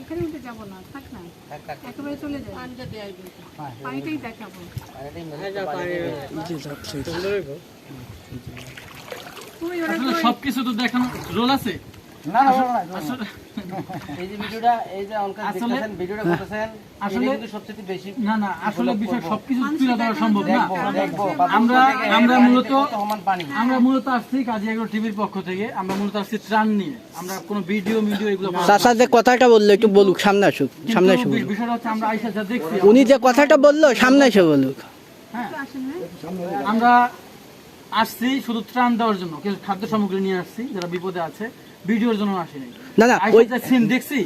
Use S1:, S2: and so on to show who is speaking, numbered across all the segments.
S1: এখানে উঠে যাব না থাক না একেবারে চলে যাই পানিটাই দেখাবো তুই ওরা
S2: আসলে সবকিছু তো দেখানো রোল আছে?
S3: না না না, না।
S2: আসলে
S4: এই যে ভিডিওটা এই যে অঙ্কা দেখতেছেন ভিডিওটা করতেছেন
S2: আসলে-
S4: আসলে কিন্তু সবচেয়ে বেশি
S2: না না আসলে বিষয় সবকিছু তুলে ধরা সম্ভব না।
S4: দেখব দেখব
S2: আমরা আমরা মূলত আমরা মূলত আসছি কাজী এগুলো টিভির পক্ষ থেকে আমরা মূলত আসছি ত্রাণ নিয়ে। আমরা কোনো ভিডিও ভিডিও এগুলো
S5: চাচা যে কথাটা বলল একটু বলুক সামনে আসুক সামনে এসে
S2: কিন্তু
S5: বলুক।
S2: বিষয়টা হচ্ছে আমরা আইসা যা দেখছি
S5: উনি যে কথাটা বলল সামনে এসে বলুক।
S2: হ্যাঁ। আমরা আসছি শুধু ত্রাণ দেওয়ার জন্য কিছু খাদ্য সামগ্রী নিয়ে আসছি যারা বিপদে আছে ভিডিওর জন্য আসিনি।
S5: না না ওই
S2: সিন দেখছি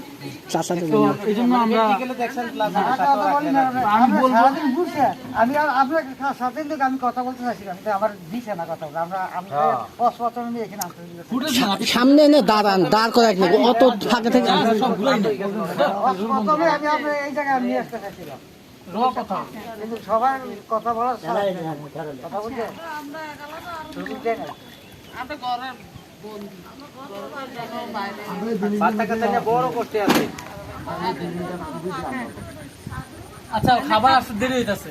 S5: চাচা তো
S2: তো আমরা আমি বলবো-
S3: আমি আর আপনার সাথে কিন্তু আমি কথা বলতে চাইছিলাম কিন্তু আমার দিছে না কথা বলতে। আমরা আমি অসচেতন নিয়ে এখানে আসতে
S2: আপনি
S5: সামনে এনে দাঁড়ান দাঁড় করে রাখলে অত ফাঁকে থেকে
S3: প্রথমে আমি আপনার এই জায়গায় নিয়ে আসতে চাইছিলাম।
S2: র কথা।
S3: কিন্তু সবার কথা বলার। কথা বলছে দেয়
S2: আচ্ছা খাবার আসতে দেরি হইতাছে।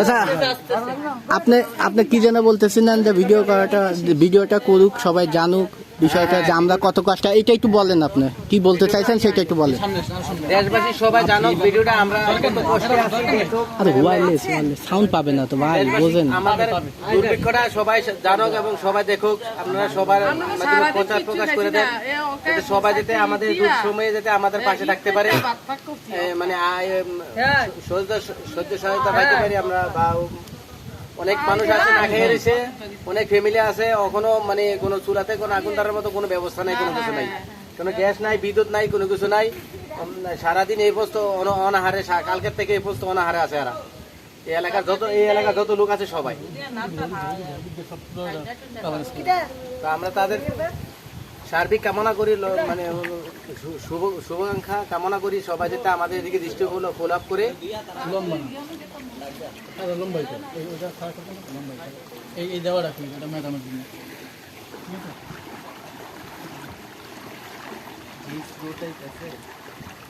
S3: আচ্ছা
S5: আচ্ছা আপনি আপনি কি যেন বলতেছিলেন যে ভিডিও করাটা ভিডিওটা করুক সবাই জানুক। বিষয়টা যে আমরা কত কষ্ট এটা একটু বলেন আপনি। কি বলতে চাইছেন সেটা একটু বলেন।
S4: দেশবাসী সবাই জানো ভিডিওটা আমরা কত কষ্টে আছি।
S5: আরে সাউন্ড পাবে না তো ভাই বোঝেন।
S4: আমাদের দুর্ভিক্ষটা সবাই জানুক এবং সবাই দেখুক আপনারা সবার মাধ্যমে প্রচার প্রকাশ করে দেন। যাতে সবাই যাতে আমাদের দুঃসময়ে যাতে আমাদের পাশে থাকতে পারে। মানে আয়, উম, সহ্য সহ্য সহায়তা পাইতে পারি আমরা বা অনেক মানুষ আছে না খেয়ে রয়েছে অনেক ফ্যামিলি আছে এখনও মানে কোনো চুলাতে কোনো আগুন ধরার মতো কোনো ব্যবস্থা নাই কোনো কিছু নাই। কোনো গ্যাস নাই বিদ্যুৎ নাই কোনো কিছু নাই। সারাদিন এই পোস্ত অন- অনাহারে কালকের থেকে এই পোস্ত অনাহারে আছে এরা। এই এলাকার যত এই এলাকার যত লোক আছে সবাই। আমরা তাদের সার্বিক কামনা করি ল- মানে শুভ শুভাকাঙ্ক্ষা কামনা করি সবাই যাতে আমাদের এদিকে দৃষ্টিগুলো ফুল আপ করে।
S2: এই। এই দেওয়া এটা ম্যাডামের জন্য।
S4: আরও শুরুতে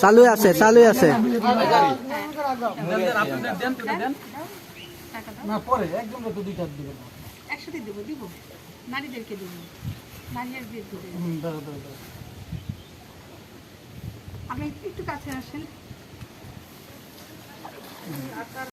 S5: চালু আছে চালু আছে
S2: দেন দেন আপনি দেন দেন তুলে দেন
S1: টাকা দাও।
S2: না পরে একদম তো দুইটা দিবেন
S1: একসাথে দেবো দিব। নারীদেরকে দেবো।
S2: ধরো ধরো
S1: আপনি একটু কাছে আসেন। akar